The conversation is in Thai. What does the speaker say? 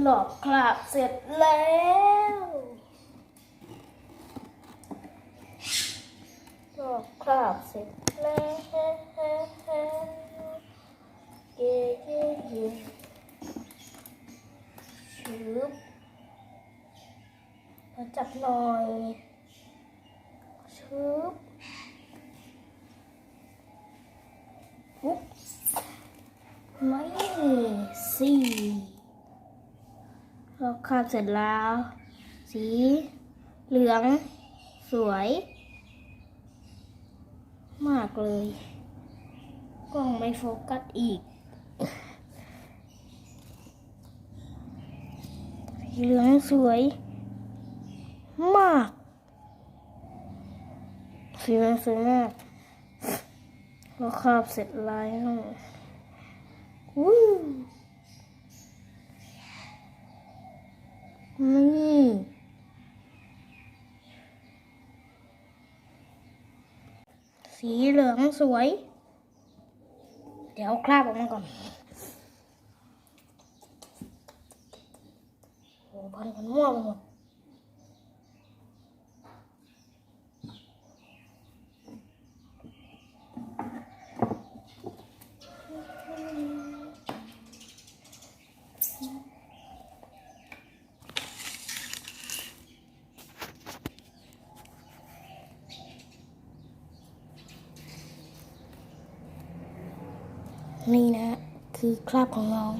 หลอกคราบเสร็จแล้วหลอกคราบเสร็จแล้วเย่เย่เย่ชืบมาจับหน่อยชืบอุ๊บไม่สี่ ลอกคาบเสร็จแล้ว สีเหลืองสวย มากเลยกล้องไม่โฟกัสอีกสีเหลืองสวย มากสีเหลืองสวยมากเราคาบเสร็จแล้ววู้ นี่ สีเหลืองสวย เดี๋ยวคราบออกมาก่อนโอ้พันกันมั่วไปหมด นี่นะ คือคราบของน้อง